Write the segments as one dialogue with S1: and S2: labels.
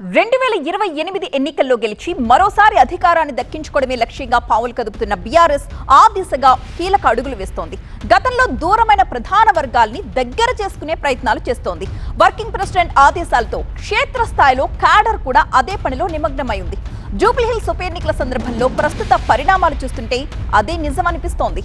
S1: రెండు వేల ఇరవై ఎనిమిది ఎన్నికల్లో గెలిచి మరోసారి అధికారాన్ని దక్కించుకోవడమే లక్ష్యంగా పావులు కదుపుతున్న బీఆర్ఎస్ ఆ దిశగా కీలక అడుగులు వేస్తోంది. గతంలో దూరమైన ప్రధాన వర్గాల్ని దగ్గర చేసుకునే ప్రయత్నాలు చేస్తోంది. వర్కింగ్ ప్రెసిడెంట్ ఆదేశాలతో క్షేత్రస్థాయిలో క్యాడర్ కూడా అదే పనిలో నిమగ్నమై ఉంది. జూబ్లీహిల్స్ ఉప ఎన్నికల సందర్భంలో ప్రస్తుత పరిణామాలు చూస్తుంటే అదే నిజమనిపిస్తోంది.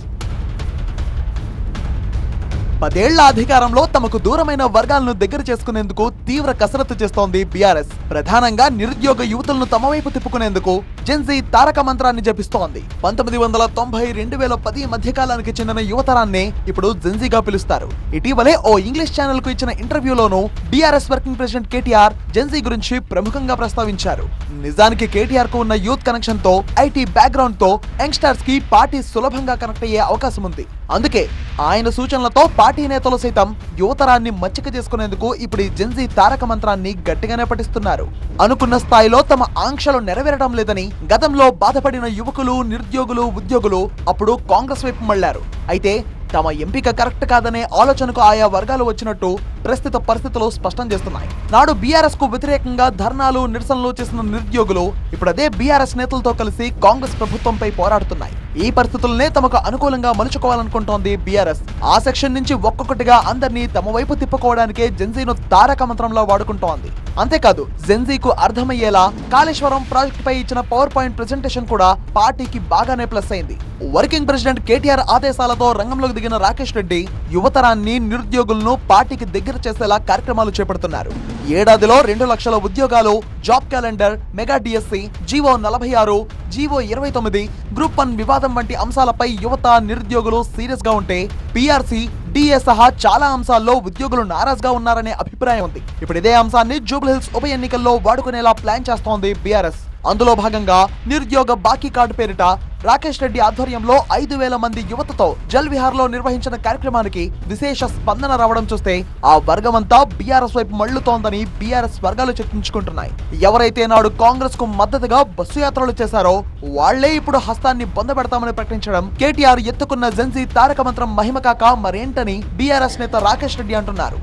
S2: పదేళ్ళ అధికారంలో తమకు దూరమైన వర్గాలను దగ్గర చేసుకునేందుకు తీవ్ర కసరత్తు చేస్తోంది బీఆర్ఎస్. ప్రధానంగా నిరుద్యోగ యువతులను తమ వైపు తిప్పుకునేందుకు జెన్జీ తారక మంత్రాన్ని జపిస్తోంది. పంతొమ్మిది వందల తొంభై రెండు వేల పది మధ్యకాలానికి చెందిన యువతరాన్ని ఇప్పుడు జెన్జీగా పిలుస్తారు. ఇటీవలే ఓ ఇంగ్లీష్ ఛానల్కు ఇచ్చిన ఇంటర్వ్యూలోనూ BRS working president KTR Gen Z గురించి ప్రముఖంగా ప్రస్తావించారు. నిజానికి కేటీఆర్కు ఉన్న యూత్ కనెక్షన్తో ఐటీ బ్యాక్గ్రౌండ్తో యంగ్స్టర్స్కి పార్టీ సులభంగా కనెక్ట్ అయ్యే అవకాశం ఉంది అందుకే ఆయన సూచనలతో పార్టీ నేతలు సైతం యువతరాన్ని మచ్చిక చేసుకునేందుకు ఇప్పుడు ఈ జెన్జీ తారక మంత్రాన్ని గట్టిగానే పఠిస్తున్నారు. అనుకున్న స్థాయిలో తమ ఆంక్షలు నెరవేరడం లేదని గతంలో బాధపడిన యువకులు నిరుద్యోగులు ఉద్యోగులు అప్పుడు కాంగ్రెస్ వైపు మళ్ళారు అయితే తమ ఎంపిక కరెక్ట్ కాదనే ఆలోచనకు ఆయా వర్గాలు వచ్చినట్టు ప్రస్తుత పరిస్థితులు స్పష్టం చేస్తున్నాయి. నాడు బీఆర్ఎస్కు వ్యతిరేకంగా ధర్నాలు నిరసనలు చేసిన నిరుద్యోగులు ఇప్పుడు అదే బీఆర్ఎస్ నేతలతో కలిసి కాంగ్రెస్ ప్రభుత్వంపై పోరాడుతున్నాయి. ఈ పరిస్థితులనే తమకు అనుకూలంగా మలుచుకోవాలనుకుంటోంది బీఆర్ఎస్. ఆ సెక్షన్ నుంచి ఒక్కొక్కటిగా అందరినీ తమ వైపు తిప్పుకోవడానికే జెన్జీను తారక మంత్రంలో వాడుకుంటోంది. అంతేకాదు జెన్జీకు అర్థమయ్యేలా కాళేశ్వరం ప్రాజెక్ట్ పై ఇచ్చిన పవర్ పాయింట్ ప్రెజెంటేషన్ కూడా పార్టీకి బాగానే ప్లస్ అయింది. వర్కింగ్ ప్రెసిడెంట్ కేటీఆర్ ఆదేశాలతో రంగంలోకి దిగిన రాకేష్ రెడ్డి యువతరాన్ని నిరుద్యోగులను పార్టీకి దగ్గర చేసేలా కార్యక్రమాలు చేపడుతున్నారు. ఏడాదిలో రెండు లక్షల ఉద్యోగాలు job calendar mega DSC GO నలభై ఆరు జీవో ఇరవై తొమ్మిది గ్రూప్ వన్ వివాదం వంటి అంశాలపై యువత నిరుద్యోగులు సీరియస్గా ఉంటే పిఆర్సీ డిఏ సహా చాలా అంశాల్లో ఉద్యోగులు నారాజ్గా ఉన్నారనే అభిప్రాయం ఉంది. ఇప్పుడు ఇదే అంశాన్ని జూబ్లీహిల్స్ ఉప ఎన్నికల్లో వాడుకునేలా ప్లాన్ చేస్తోంది బీఆర్ఎస్. అందులో భాగంగా నిరుద్యోగ బాకీ కార్డు పేరిట రాకేష్ రెడ్డి ఆధ్వర్యంలో ఐదు వేల మంది యువతతో జల్ విహార్లో నిర్వహించిన కార్యక్రమానికి విశేష స్పందన రావడం చూస్తే ఆ వర్గమంతా బీఆర్ఎస్ వైపు మళ్ళుతోందని బీఆర్ఎస్ వర్గాలు చర్చించుకుంటున్నాయి. ఎవరైతే నాడు కాంగ్రెస్కు మద్దతుగా బస్సు యాత్రలు చేశారో వాళ్ళే ఇప్పుడు హస్తాన్ని బొందబెడతామని ప్రకటించడం కేటీఆర్ ఎత్తుకున్న జెన్సీ తారక మంత్రం మహిమ కాక మరేంటని బీఆర్ఎస్ నేత రాకేష్ రెడ్డి అంటున్నారు.